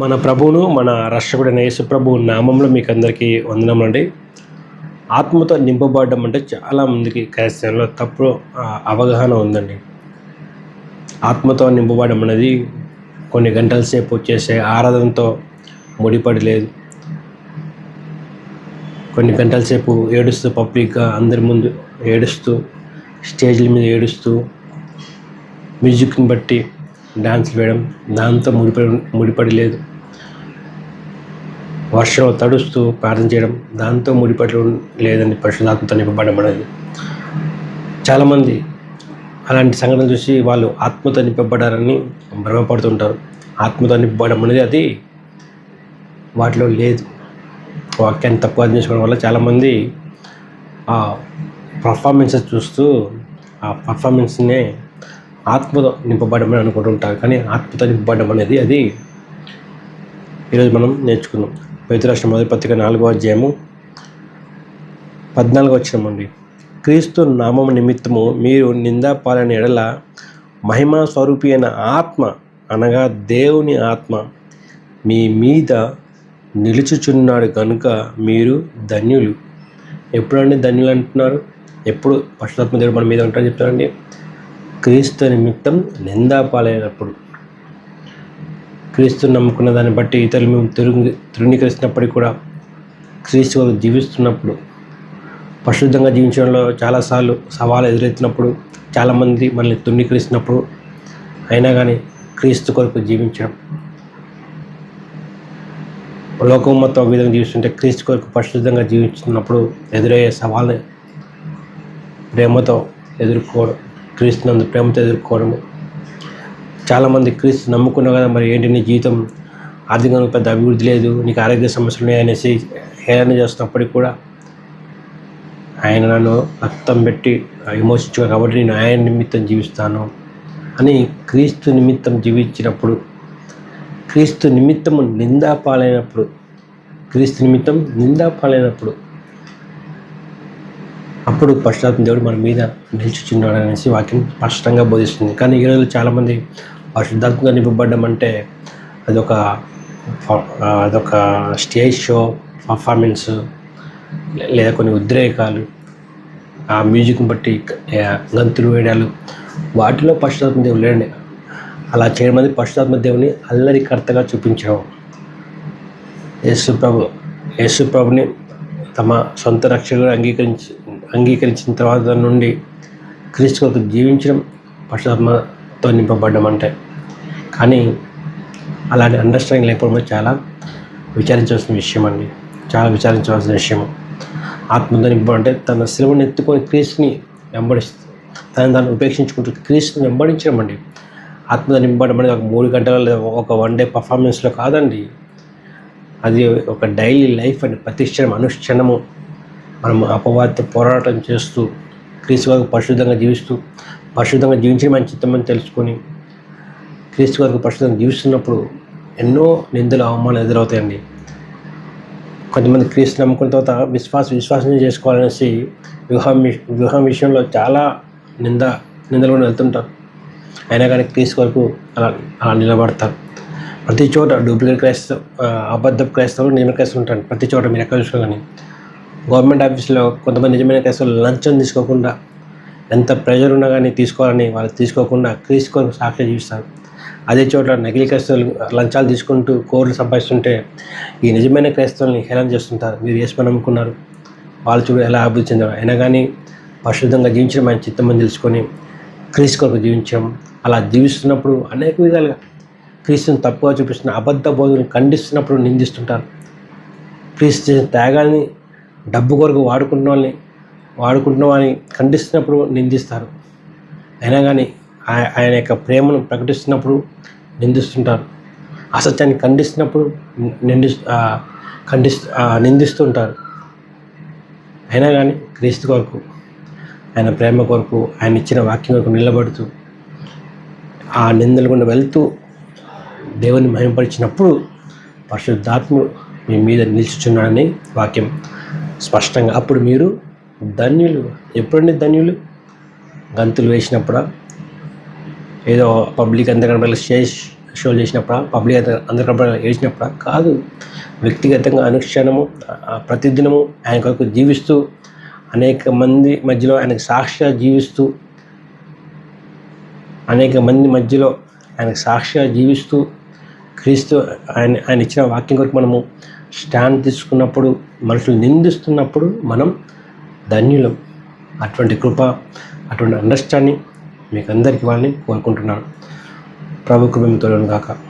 మన ప్రభువును మన రక్షకుడైన యేసు ప్రభు నామంలో మీకు అందరికీ వందనములండి. ఆత్మతో నింపబడడం అంటే చాలా మందికి క్రైస్తవంలో తప్పు అవగాహన ఉందండి. ఆత్మతో నింపబడడం అనేది కొన్ని గంటల సేపు వచ్చేసే ఆరాధనతో ముడిపడి లేదు. కొన్ని గంటల సేపు ఏడుస్తూ పబ్లిక్గా అందరి ముందు ఏడుస్తూ స్టేజ్ల మీద ఏడుస్తూ మ్యూజిక్ని బట్టి డాన్స్ వేయడం దాంతో ముడిపడి ముడిపడి లేదు. వర్షంలో తడుస్తూ ప్రార్థన చేయడం దాంతో ముడిపడి లేదని పరిశుధాత్మతో నింపబడడం అనేది చాలామంది అలాంటి సంఘటనలు చూసి వాళ్ళు ఆత్మతో నింపబడారని భ్రమపడుతుంటారు. ఆత్మతో నింపబడడం అనేది అది వాటిలో లేదు. వాక్యాన్ని తక్కువ అర్థం చేసుకోవడం వల్ల చాలామంది ఆ పర్ఫార్మెన్సెస్ చూస్తూ ఆ పర్ఫార్మెన్స్నే ఆత్మతో నింపబడమని అనుకుంటుంటారు. కానీ ఆత్మతో నింపబడడం అనేది అది ఈరోజు మనం నేర్చుకుందాం. పవిత్రాష్ట్ర మొదటి పత్రిక నాలుగో అధ్యాయము పద్నాలుగో వచ్చినామండి క్రీస్తు నామం నిమిత్తము మీరు నిందాపాలని ఎడల మహిమా స్వరూపి అయిన ఆత్మ అనగా దేవుని ఆత్మ మీ మీద నిలుచుచున్నాడు కనుక మీరు ధన్యులు. ఎప్పుడండి ధన్యులు అంటున్నారు? ఎప్పుడు పశుతాత్మ దేవుడు మన మీద ఉంటారని చెప్తారండి క్రీస్తు నిమిత్తం నిందాపాలైనప్పుడు క్రీస్తు నమ్ముకున్న దాన్ని బట్టి ఇతరులు మేము తిరుగు తృణీకరిస్తున్నప్పటికీ కూడా క్రీస్తు వారు జీవిస్తున్నప్పుడు పరిశుద్ధంగా జీవించడంలో చాలాసార్లు సవాలు ఎదురెత్తినప్పుడు చాలామంది మనల్ని తృణీకరిస్తున్నప్పుడు అయినా కానీ క్రీస్తు కొరకు జీవించడం. లోకం మొత్తం ఒక విధంగా జీవిస్తుంటే క్రీస్తు కొరకు పరిశుద్ధంగా జీవిస్తున్నప్పుడు ఎదురయ్యే సవాల్ని ప్రేమతో ఎదుర్కోవడం క్రీస్తు నందు ప్రేమతో ఎదుర్కోవడము చాలామంది క్రీస్తు నమ్ముకున్నావు కదా మరి ఏంటి నీ జీవితం? ఆర్థికంగా పెద్ద అభివృద్ధి లేదు నీకు ఆరోగ్య సమస్యలు ఉన్నాయనేసి హేళన చేస్తున్నప్పటికీ కూడా ఆయన నన్ను రక్తం పెట్టి విమోచించుకో కాబట్టి నేను ఆయన నిమిత్తం జీవిస్తాను అని క్రీస్తు నిమిత్తం జీవించినప్పుడు క్రీస్తు నిమిత్తము నిందాపాలైనప్పుడు క్రీస్తు నిమిత్తం నిందాపాలైనప్పుడు అప్పుడు పశ్చాత్తం దేవుడు మన మీద నిలిచిచున్నాడు అనేసి వాక్యం స్పష్టంగా బోధిస్తుంది. కానీ ఈరోజు చాలామంది పరిశుద్ధాత్మగా నింపబడ్డం అంటే అదొక అదొక స్టేజ్ షో పర్ఫార్మెన్స్ లేదా కొన్ని ఉద్రేకాలు ఆ మ్యూజిక్ని బట్టి గంతులు వేయడాలు వాటిలో పశ్చాత్మ దేవుడు లేండి అలా చేయడం అనేది పశ్చాత్మ దేవుని అల్లరికర్తగా చూపించడం. యేసు ప్రభు యేసు ప్రభుని తమ సొంత రక్షకుడు అంగీకరించి అంగీకరించిన తర్వాత నుండి క్రీస్తు కొరకు జీవించడం పశ్చాత్మతో నింపబడ్డం అంటే కానీ అలాంటి అండర్స్టాండింగ్ లేకపోవడం చాలా విచారించవలసిన విషయం అండి చాలా విచారించవలసిన విషయం ఆత్మతో నింపడం అంటే తన శిలువను ఎత్తుకొని క్రీస్తుని వెంబడిస్తూ తను దాన్ని ఉపేక్షించుకుంటూ క్రీస్తుని వెంబడించడం అండి ఆత్మతో నింపడం అనేది ఒక మూడు గంటల లేదా ఒక వన్ డే పర్ఫార్మెన్స్లో కాదండి. అది ఒక డైలీ లైఫ్ అండి. ప్రతిక్షణం అనుక్షణము మనం అపవాదితో పోరాటం చేస్తూ క్రీస్తు వరకు పరిశుద్ధంగా జీవిస్తూ పరిశుద్ధంగా జీవించడం ఆయన చిత్తమని తెలుసుకొని క్రీస్తు వరకు పరిశుద్ధంగా జీవిస్తున్నప్పుడు ఎన్నో నిందలు అవమానాలు ఎదురవుతాయండి. కొంతమంది క్రీస్తు నమ్ముకున్న తర్వాత విశ్వాస విశ్వాసం చేసుకోవాలనేసి వివాహం వివాహం విషయంలో చాలా నింద నిందలు కూడా వెళ్తుంటారు. అయినా కానీ క్రీస్తు వరకు అలా అలా నిలబడతారు. ప్రతి చోట డూప్లికేట్ క్రైస్తవ అబద్ధ క్రైస్తవులు నిజమైన క్రైస్తవులు ఉంటారు. ప్రతి చోట మీరు ఎక్కడ చూసుకోవాలని గవర్నమెంట్ ఆఫీస్లో కొంతమంది నిజమైన క్రైస్తవులు లంచం తీసుకోకుండా ఎంత ప్రెషర్ ఉన్నా కానీ తీసుకోవాలని వాళ్ళు తీసుకోకుండా క్రీస్తు కొరకు సాక్షి జీవిస్తారు. అదే చోట్ల నకిలీ క్రైస్తవులు లంచాలు తీసుకుంటూ కోర్లు సంపాదిస్తుంటే ఈ నిజమైన క్రైస్తవుల్ని హేళన చేస్తుంటారు. మీరు ఏసుమని నమ్ముకున్నారు. వాళ్ళు చూడు ఎలా అభివృద్ధి చెందారు. అయినా కానీ పరిశుద్ధంగా జీవించడం ఆయన చిత్తమని తెలుసుకొని క్రీస్తు కొరకు జీవించడం అలా జీవిస్తున్నప్పుడు అనేక విధాలుగా క్రీస్తుని తప్పుగా చూపిస్తున్న అబద్ధ బోధులను ఖండిస్తున్నప్పుడు నిందిస్తుంటారు. క్రీస్తు చేసిన త్యాగాన్ని డబ్బు కొరకు వాడుకున్న వాళ్ళని వాడుకుంటున్న వాళ్ళని ఖండిస్తున్నప్పుడు నిందిస్తారు. అయినా కానీ ఆయ- ఆయన యొక్క ప్రేమను ప్రకటిస్తున్నప్పుడు నిందిస్తుంటారు. అసత్యాన్ని ఖండిస్తున్నప్పుడు నిండి ఖండిస్తూ నిందిస్తుంటారు. అయినా కానీ క్రీస్తు కొరకు ఆయన ప్రేమ కొరకు ఆయన ఇచ్చిన వాక్యం కొరకు నిలబడుతూ ఆ నిందలు గుండా వెళ్తూ దేవుని మహిమపరిచినప్పుడు పరిశుద్ధాత్ముడు మీ మీద నిలుచుచున్నాడని వాక్యం స్పష్టంగా అప్పుడు మీరు ధన్యులు. ఎప్పుడండి ధన్యులు? గంతులు వేసినప్పుడా? ఏదో పబ్లిక్ అంతా కనబడి స్టేజ్ షో చేసినప్పుడు? పబ్లిక్ అందరికీ వేసినప్పుడు కాదు. వ్యక్తిగతంగా అనుక్షణము ప్రతిదినము ఆయన కొరకు జీవిస్తూ అనేక మంది మధ్యలో ఆయనకు సాక్షిగా జీవిస్తూ అనేక మంది మధ్యలో ఆయనకు సాక్షిగా జీవిస్తూ క్రీస్తు ఆయన ఆయన ఇచ్చిన వాక్యం కొరకు మనము స్టాండ్ తీసుకున్నప్పుడు మనుషులు నిందిస్తున్నప్పుడు మనం ధన్యులం. అటువంటి కృప అటువంటి అండర్స్టాండింగ్ మీకు అందరికి వాళ్ళని కోరుకుంటున్నాను ప్రభు కృప గాక.